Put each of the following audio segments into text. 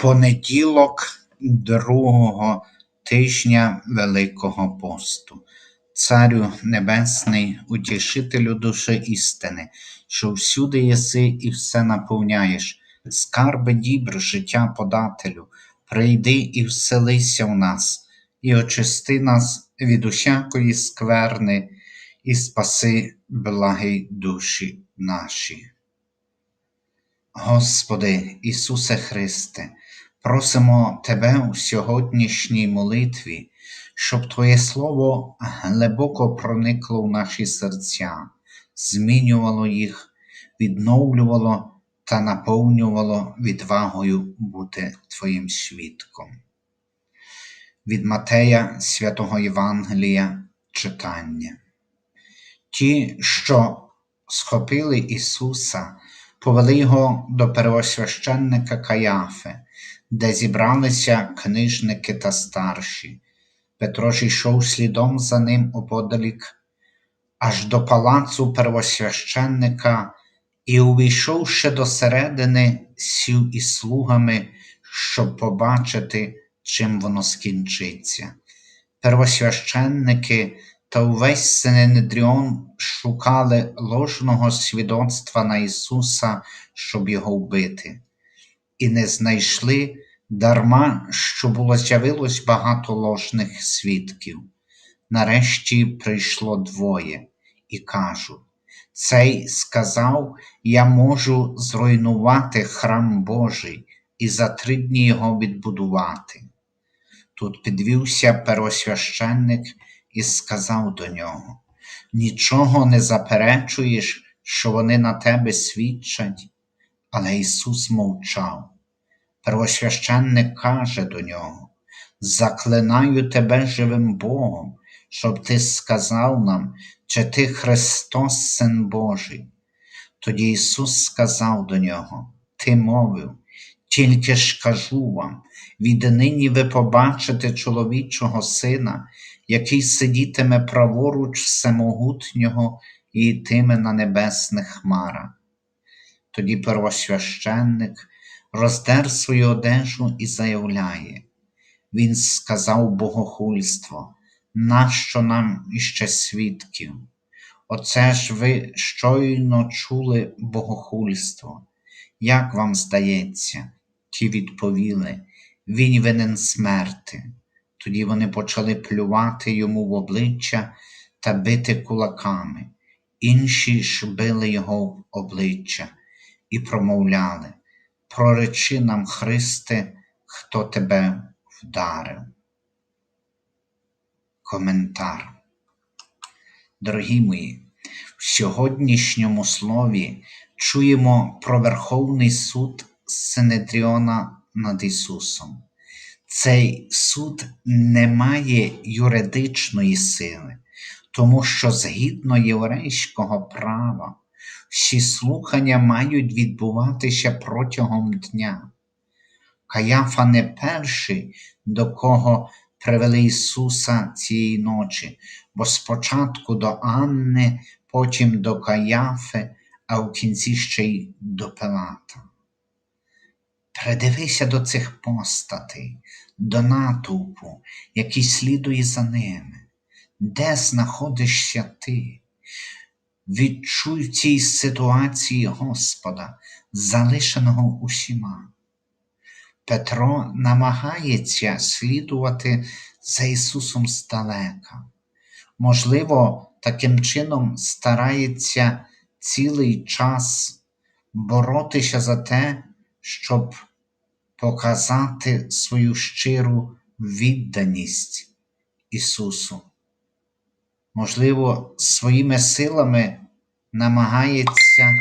Понеділок другого тижня Великого посту. Царю Небесний, утішителю душі істини, що всюди єси і все наповняєш, скарби дібр життя подателю, прийди і вселися в нас, і очисти нас від усякої скверни, і спаси благі душі наші. Господи Ісусе Христе, просимо Тебе у сьогоднішній молитві, щоб Твоє Слово глибоко проникло в наші серця, змінювало їх, відновлювало та наповнювало відвагою бути Твоїм свідком. Від Матея Святого Євангелія читання. Ті, що схопили Ісуса, повели його до первосвященника Каяфи, де зібралися книжники та старші. Петро ж йшов слідом за ним оподалік, аж до палацу первосвященника і, увійшовши до середини, сів із слугами, щоб побачити, чим воно скінчиться. Первосвященники та увесь Синедріон шукали ложного свідоцтва на Ісуса, щоб його вбити, і не знайшли дарма, що було з'явилось багато ложних свідків. Нарешті прийшло двоє і кажуть: Цей сказав: Я можу зруйнувати храм Божий і за три дні його відбудувати. Тут підвівся первосвященник і сказав до нього: Нічого не заперечуєш, що вони на тебе свідчать. Але Ісус мовчав. Первосвященник каже до нього: Заклинаю тебе живим Богом, щоб ти сказав нам, чи ти Христос, Син Божий. Тоді Ісус сказав до нього: Ти мовив, тільки ж кажу вам, віднині ви побачите чоловічого сина, який сидітиме праворуч всемогутнього і йтиме на небесних хмарах. Тоді первосвященник роздер свою одежу і заявляє, Він сказав богохульство, нащо нам іще свідків? Оце ж ви щойно чули богохульство. Як вам здається? Ті відповіли, Він винен смерти. Тоді вони почали плювати йому в обличчя та бити кулаками, інші ж били його в обличчя і промовляли Проречи нам, Христе, хто тебе вдарив. Коментар. Дорогі мої, в сьогоднішньому слові чуємо про Верховний суд Синедріона над Ісусом. Цей суд не має юридичної сили, тому що згідно єврейського права всі слухання мають відбуватися протягом дня. Каяфа не перший, до кого привели Ісуса цієї ночі, бо спочатку до Анни, потім до Каяфи, а в кінці ще й до Пилата. Придивися до цих постатей, до натовпу, який слідує за ними. Де знаходишся ти? Відчуй в цій ситуації Господа, залишеного усіма. Петро намагається слідувати за Ісусом здалека. Можливо, таким чином старається цілий час боротися за те, щоб показати свою щиру відданість Ісусу. Можливо, своїми силами намагається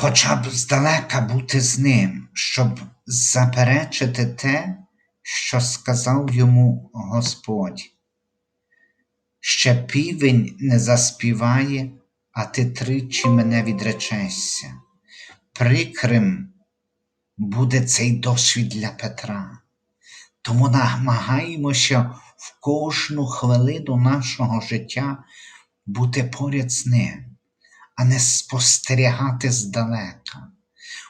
хоча б здалека бути з ним, щоб заперечити те, що сказав йому Господь. Ще півень не заспіває, а ти тричі мене відречешся. Прикрим буде цей досвід для Петра. Тому намагаємося в кожну хвилину нашого життя бути поряд з ним, а не спостерігати здалека.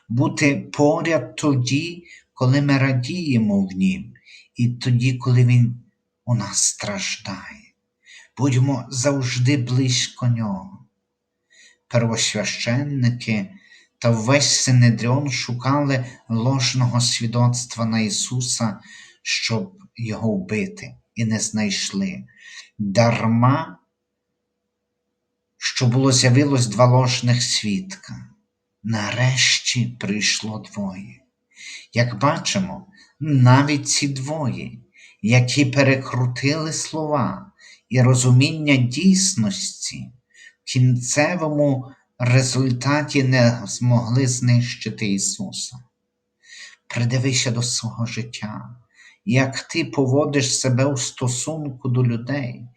бути поряд тоді, коли ми радіємо в Нім, і тоді, коли Він у нас страждає. Будьмо завжди близько Нього. Первосвященники та весь Синедріон шукали ложного свідоцтва на Ісуса, щоб його вбити, і не знайшли. Дарма, що було з'явилось два ложних свідка. Нарешті прийшло двоє. Як бачимо, навіть ці двоє, які перекрутили слова і розуміння дійсності, в кінцевому результаті не змогли знищити Ісуса. Придивися до свого життя, як ти поводиш себе у стосунку до людей,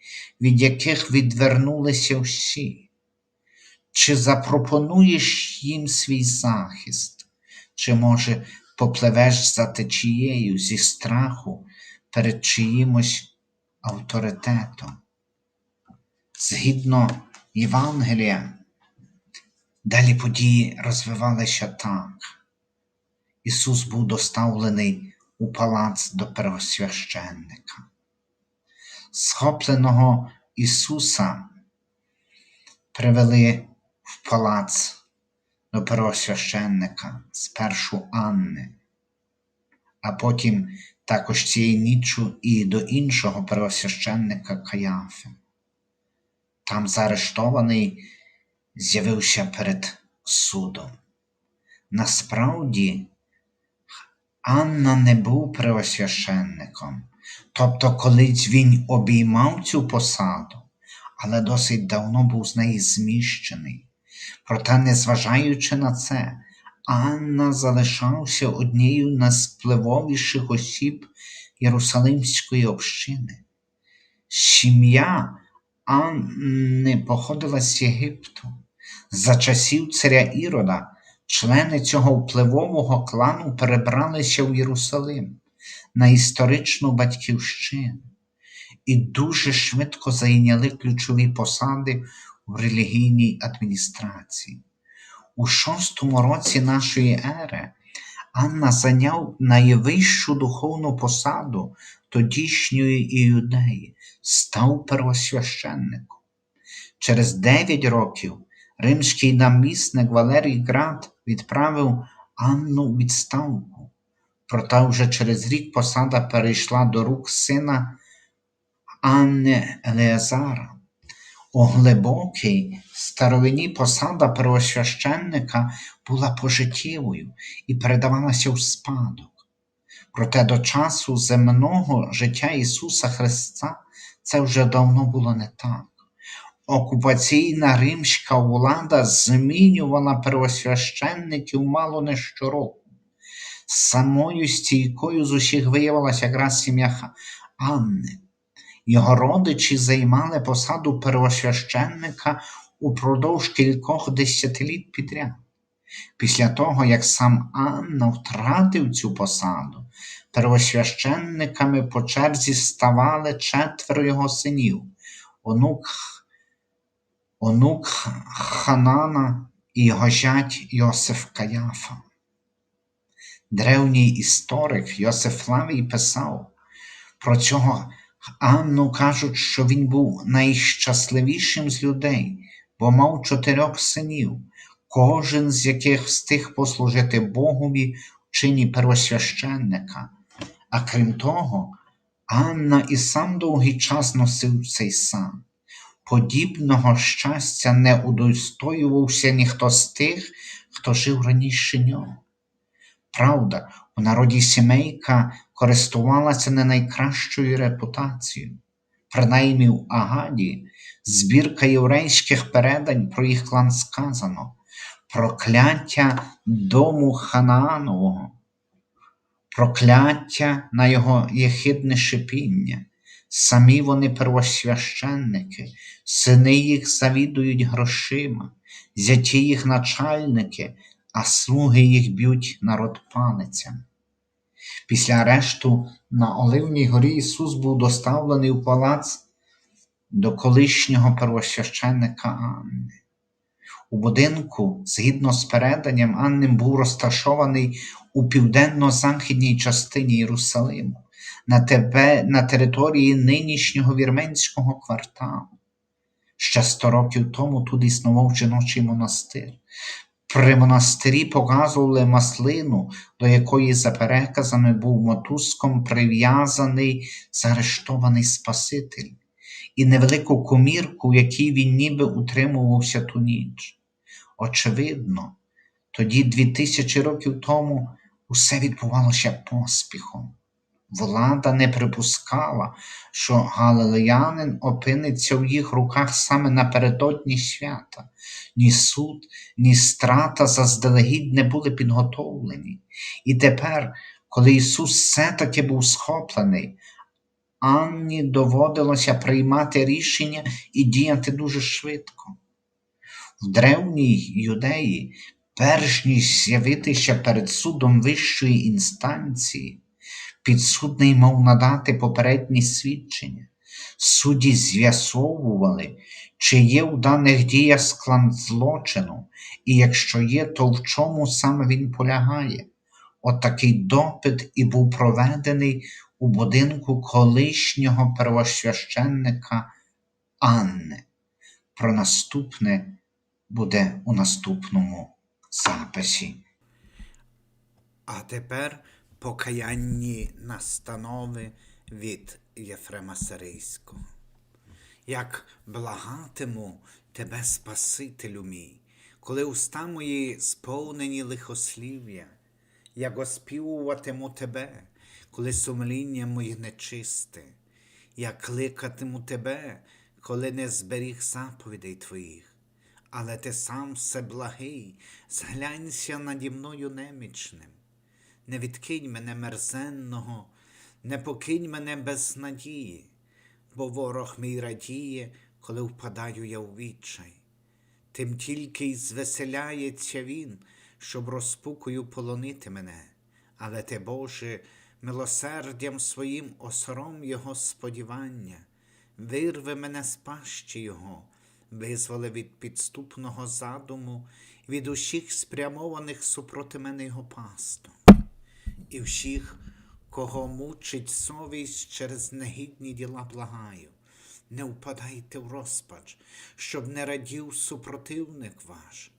від яких відвернулися всі. Чи запропонуєш їм свій захист, чи, може, попливеш за течією зі страху перед чиїмось авторитетом? Згідно Євангелія, далі події розвивалися так. Ісус був доставлений у палац до первосвященника. Схопленого Ісуса привели в палац до первосвященника спершу Анни, а потім також цієї ніччю і до іншого первосвященника Каяфи. Там заарештований з'явився перед судом. Насправді, Анна не був первосвященником, тобто колись він обіймав цю посаду, але досить давно був з неї зміщений. Проте, незважаючи на це, Анна залишався однією з впливовіших осіб Єрусалимської общини. Сім'я Анни походила з Єгипту. За часів царя Ірода члени цього впливового клану перебралися в Єрусалим на історичну батьківщину і дуже швидко зайняли ключові посади в релігійній адміністрації. У шостому році нашої ери Анна зайняв найвищу духовну посаду тодішньої іудеї, став первосвященником. Через дев'ять років римський намісник Валерій Град відправив Анну відставку. Проте вже через рік посада перейшла до рук сина Анни Елеазара. У глибокій старовині посада первосвященника була пожиттєвою і передавалася в спадок. Проте до часу земного життя Ісуса Христа це вже давно було не так. Окупаційна римська влада змінювала первосвященників мало не щороку. Самою стійкою з усіх виявилася якраз сім'я Анни. Його родичі займали посаду первосвященника упродовж кількох десятиліть підряд. Після того, як сам Анна втратив цю посаду, первосвященниками по черзі ставали четверо його синів, онук, онук Ханана і його зять Йосиф Каяфа. Древній історик Йосиф Лавій писав про цього Анну кажуть, що він був найщасливішим з людей, бо мав чотирьох синів, кожен з яких встиг послужити Богові в чині первосвященника. А крім того, Анна і сам довгий час носив цей сан. Подібного щастя не удостоювався ніхто з тих, хто жив раніше нього. Правда, у народі сімейка користувалася не найкращою репутацією. Принаймні в Агаді збірка єврейських передань про їх клан сказано прокляття дому Ханаанового, прокляття на його єхидне шипіння. Самі вони первосвященники, сини їх завідують грошима, зяті їх начальники, а слуги їх б'ють народ палицями. Після арешту на Оливній горі Ісус був доставлений у палац до колишнього первосвященника Анни. У будинку, згідно з переданням, Анним був розташований у південно-західній частині Єрусалиму, на, тебе, на території нинішнього вірменського кварталу. Ще сто років тому тут існував жіночий монастир. При монастирі показували маслину, до якої, за переказами, був мотузком прив'язаний заарештований Спаситель, і невелику комірку, в якій він ніби утримувався ту ніч. Очевидно, тоді, дві тисячі років тому, усе відбувалося поспіхом. Влада не припускала, що галилеянин опиниться в їх руках саме напередодні свята. Ні суд, ні страта заздалегідь не були підготовлені. І тепер, коли Ісус все-таки був схоплений, Анні доводилося приймати рішення і діяти дуже швидко. В древній юдеї, перш ніж з'явитися перед судом вищої інстанції, підсудний мав надати попередні свідчення. Судді з'ясовували, чи є в даних діях склад злочину, і якщо є, то в чому саме він полягає. Отакий допит і був проведений у будинку колишнього первосвященника Анни. Про наступне буде у наступному записі. А тепер покаянні настанови від Єфрема Сирийського. Як благатиму тебе, Спасителю мій, коли уста мої сповнені лихослів'я, як оспівуватиму тебе, коли сумління моє нечисте, я кликатиму тебе, коли не зберіг заповідей твоїх. Але ти сам всеблагий, зглянься наді мною немічним. Не відкинь мене мерзенного, не покинь мене без надії, бо ворог мій радіє, коли впадаю я у відчай. Тим тільки й звеселяється він, щоб розпукою полонити мене, але ти, Боже, милосердям своїм осором його сподівання, вирви мене з пащі Його, визволи від підступного задуму, від усіх спрямованих супроти мене його пасту і всіх, кого мучить совість через негідні діла благаю. Не впадайте в розпач, щоб не радів супротивник ваш,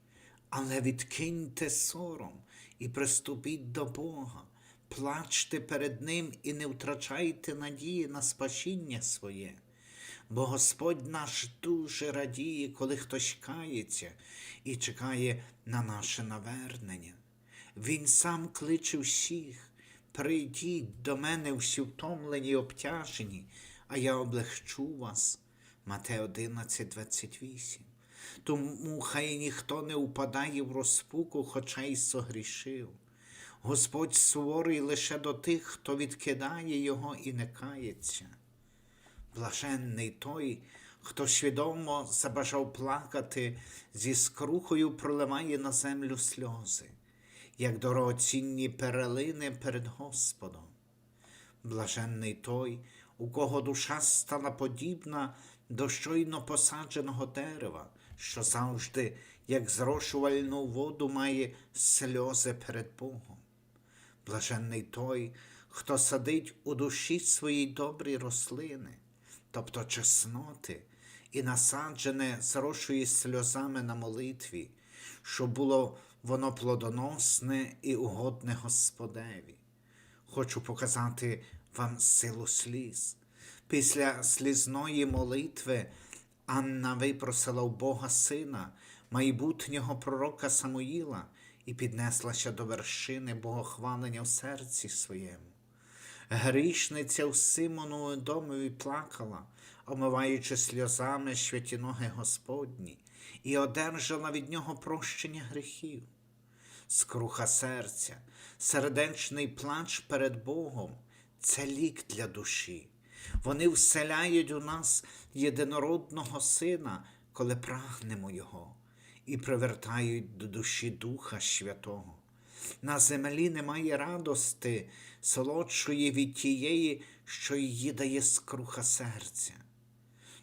але відкиньте сором і приступіть до Бога, плачте перед Ним і не втрачайте надії на спасіння своє. Бо Господь наш дуже радіє, коли хтось кається і чекає на наше навернення. Він сам кличе всіх, прийдіть до мене всі втомлені й обтяжені, а я облегчу вас. Мате 11, 28. Тому хай ніхто не упадає в розпуку, хоча й согрішив. Господь суворий лише до тих, хто відкидає його і не кається. Блаженний той, хто свідомо забажав плакати, зі скрухою проливає на землю сльози як дорогоцінні перелини перед Господом. Блаженний той, у кого душа стала подібна до щойно посадженого дерева, що завжди, як зрошувальну воду, має сльози перед Богом. Блаженний той, хто садить у душі свої добрі рослини, тобто чесноти, і насаджене зрошує сльозами на молитві, що було воно плодоносне і угодне Господеві. Хочу показати вам силу сліз. Після слізної молитви Анна випросила у Бога сина, майбутнього пророка Самуїла, і піднеслася до вершини богохвалення в серці своєму. Грішниця в Симонову домові плакала, омиваючи сльозами святі ноги Господні, і одержала від нього прощення гріхів. Скруха серця, сердечний плач перед Богом це лік для душі. Вони вселяють у нас єдинородного Сина, коли прагнемо Його, і привертають до душі Духа Святого. На землі немає радости, солодшої від тієї, що її дає скруха серця.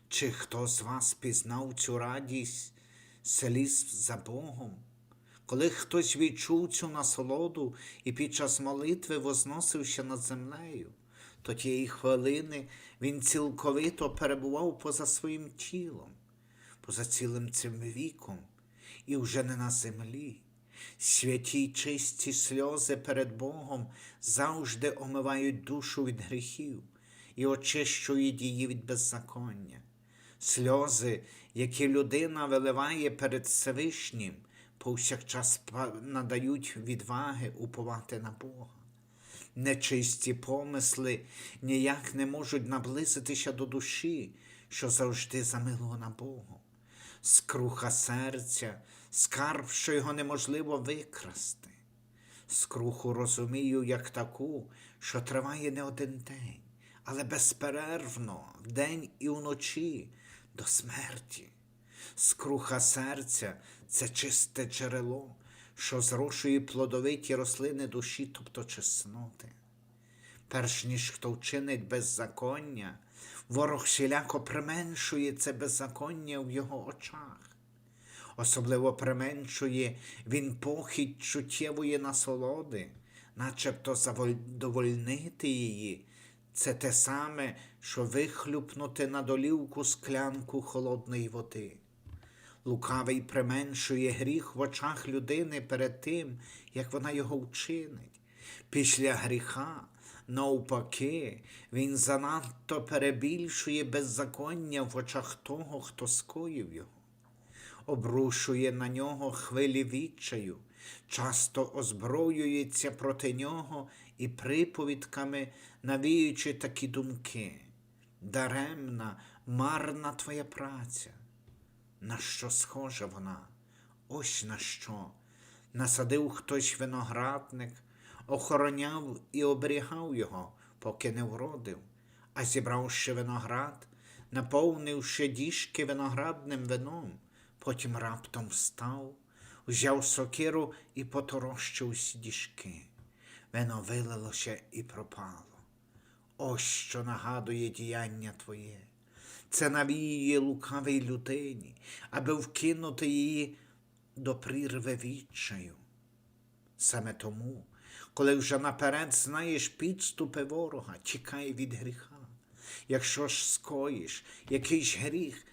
Чи хто з вас пізнав цю радість, селіз за Богом. Коли хтось відчув цю насолоду і під час молитви возносився над землею, то тієї хвилини він цілковито перебував поза своїм тілом, поза цілим цим віком, і вже не на землі. Святі чисті сльози перед Богом завжди омивають душу від гріхів і очищують її від беззаконня. Сльози, які людина виливає перед Всевишнім, повсякчас надають відваги уповати на Бога. Нечисті помисли ніяк не можуть наблизитися до душі, що завжди замилована Богом. Скруха серця, скарб, що його неможливо викрасти. Скруху розумію як таку, що триває не один день, але безперервно, вдень і вночі, до смерті. Скруха серця це чисте джерело, що зрошує плодовиті рослини душі, тобто чесноти. Перш ніж хто вчинить беззаконня, ворог всіляко применшує це беззаконня в його очах. Особливо применшує він похідь чуттєвої насолоди, начебто задовольнити її. Це те саме, що вихлюпнути на долівку склянку холодної води. Лукавий применшує гріх в очах людини перед тим, як вона його вчинить. Після гріха, навпаки, він занадто перебільшує беззаконня в очах того, хто скоїв його обрушує на нього хвилі відчаю, часто озброюється проти нього і приповідками навіючи такі думки. Даремна, марна твоя праця. На що схожа вона? Ось на що. Насадив хтось виноградник, охороняв і оберігав його, поки не вродив, а зібравши виноград, наповнивши діжки виноградним вином, потім раптом встав, взяв сокиру і поторощив усі діжки. Вино вилилося і пропало. Ось що нагадує діяння твоє. Це навіює лукавій людині, аби вкинути її до прірви відчаю. Саме тому, коли вже наперед знаєш підступи ворога, тікай від гріха. Якщо ж скоїш якийсь гріх,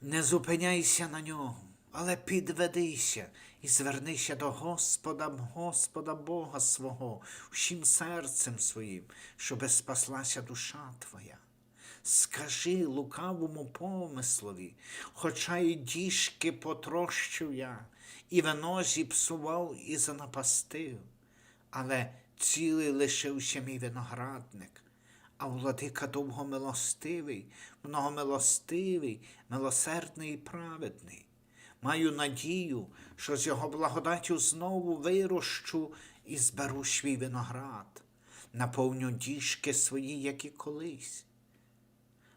не зупиняйся на ньому, але підведися і звернися до Господа, Господа Бога свого, всім серцем своїм, щоби спаслася душа твоя. Скажи лукавому помислові, хоча й діжки потрощив я, і вино зіпсував і занапастив, але цілий лишився мій виноградник, а владика довгомилостивий, многомилостивий, милосердний і праведний. Маю надію, що з його благодаттю знову вирощу і зберу свій виноград, наповню діжки свої, як і колись.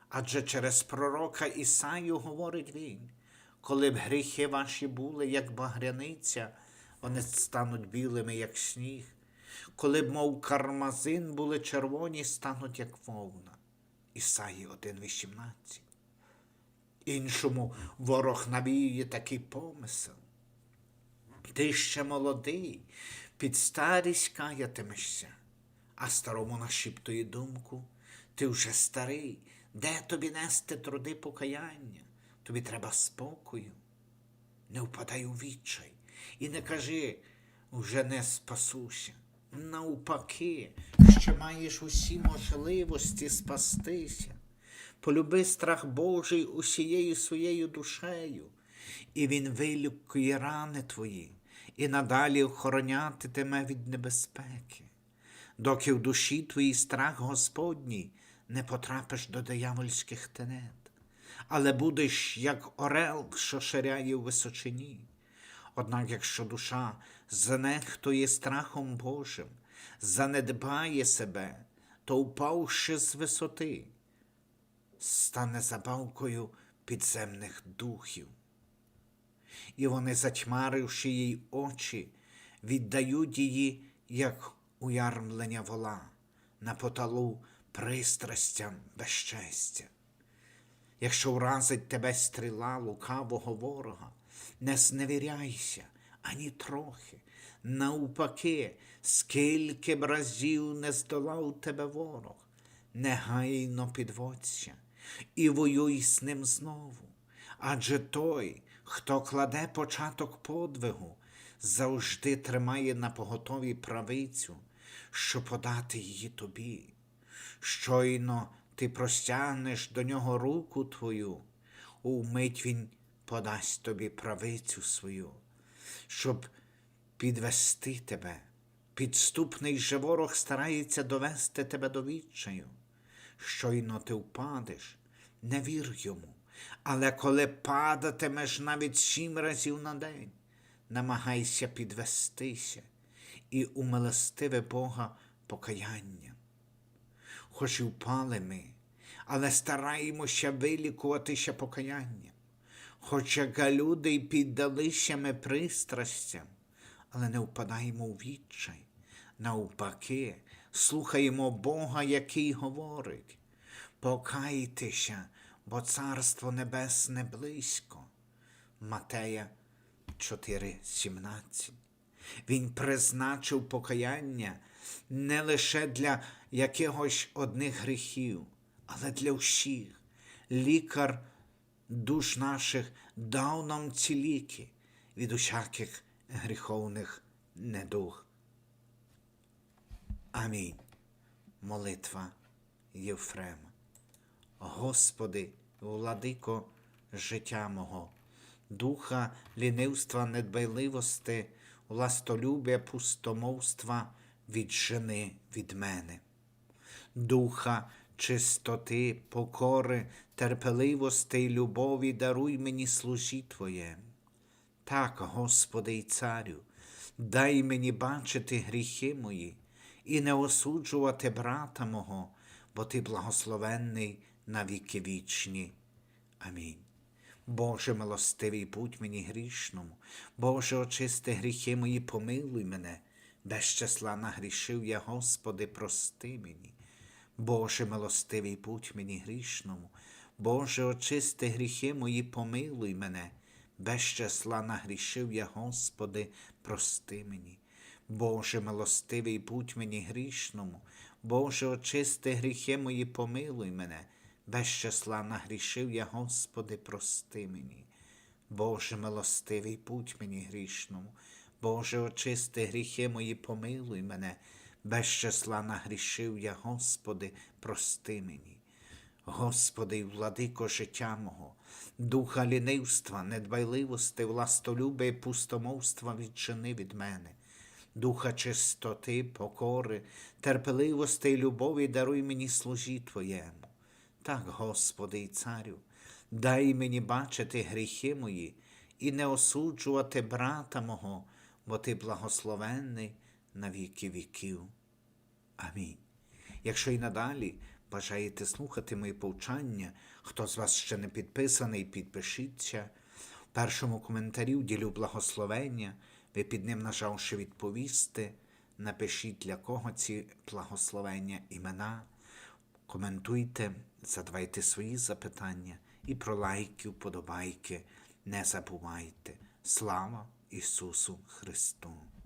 Адже через пророка Ісаю говорить він, коли б гріхи ваші були, як багряниця, вони стануть білими, як сніг. Коли б, мов кармазин, були червоні, стануть, як вовна. Ісаї 1,18. Іншому ворог навіює такий помисел. Ти ще молодий, під старість каятимешся, а старому нашіптує думку, ти вже старий, де тобі нести труди покаяння? Тобі треба спокою. Не впадай у відчай і не кажи, вже не спасуся. Навпаки, ще маєш усі можливості спастися. Полюби страх Божий усією своєю душею, і він вилікує рани твої, і надалі охоронятиме від небезпеки. Доки в душі твоїй страх Господній не потрапиш до диявольських тенет, але будеш як орел, що ширяє в височині. Однак, якщо душа занехтує страхом Божим, занедбає себе, то, впавши з висоти, стане забавкою підземних духів. І вони, затьмаривши їй очі, віддають її, як уярмлення вола, на поталу пристрастям безчестя. Якщо вразить тебе стріла лукавого ворога, не зневіряйся ані трохи. Навпаки, скільки б разів не здолав тебе ворог, негайно підводься і воюй з ним знову. Адже той, хто кладе початок подвигу, завжди тримає на поготові правицю, що подати її тобі. Щойно ти простягнеш до нього руку твою, умить він подасть тобі правицю свою, щоб підвести тебе. Підступний же ворог старається довести тебе до відчаю. Щойно ти впадеш, не вір йому, але коли падатимеш навіть сім разів на день, намагайся підвестися і умилостиви Бога покаянням. Хоч і впали ми, але стараємося вилікуватися покаянням. Хоча люди й піддалися ми пристрастям, але не впадаємо у відчай. Навпаки, слухаємо Бога, який говорить. Покайтеся, бо Царство Небесне близько. Матея 4,17. Він призначив покаяння не лише для якихось одних гріхів, але для всіх. Лікар душ наших дав нам ці ліки від усяких гріховних недуг. Амінь. Молитва Євфрема. Господи, владико життя мого, духа лінивства, недбайливости, властолюбя, пустомовства віджени від мене, духа чистоти, покори, терпеливости й любові даруй мені служі Твоєму. Так, Господи і Царю, дай мені бачити гріхи мої і не осуджувати брата мого, бо Ти благословенний на віки вічні. Амінь. Боже милостивий, будь мені грішному, Боже, очисти гріхи мої, помилуй мене, без числа нагрішив я, Господи, прости мені. Боже милостивий, будь мені грішному, Боже, очисти гріхи мої, помилуй мене, без числа нагрішив я, Господи, прости мені. Боже милостивий, будь мені грішному, Боже, очисти гріхи мої, помилуй мене, без числа нагрішив я, Господи, прости мені. Боже милостивий, будь мені грішному, Боже, очисти гріхи мої, помилуй мене, без числа нагрішив я, Господи, прости мені. Господи, владико життя мого, духа лінивства, недбайливости, властолюбя і пустомовства відчини від мене, духа чистоти, покори, терпеливости й любові даруй мені служі Твоєму. Так, Господи і Царю, дай мені бачити гріхи мої і не осуджувати брата мого, бо Ти благословенний на віки віків. Амінь. Якщо й надалі бажаєте слухати мої повчання, хто з вас ще не підписаний, підпишіться. В першому коментарі вділю благословення, ви під ним нажавши відповісти, напишіть для кого ці благословення імена, коментуйте, задавайте свої запитання і про лайки, вподобайки не забувайте. Слава Ісусу Христу!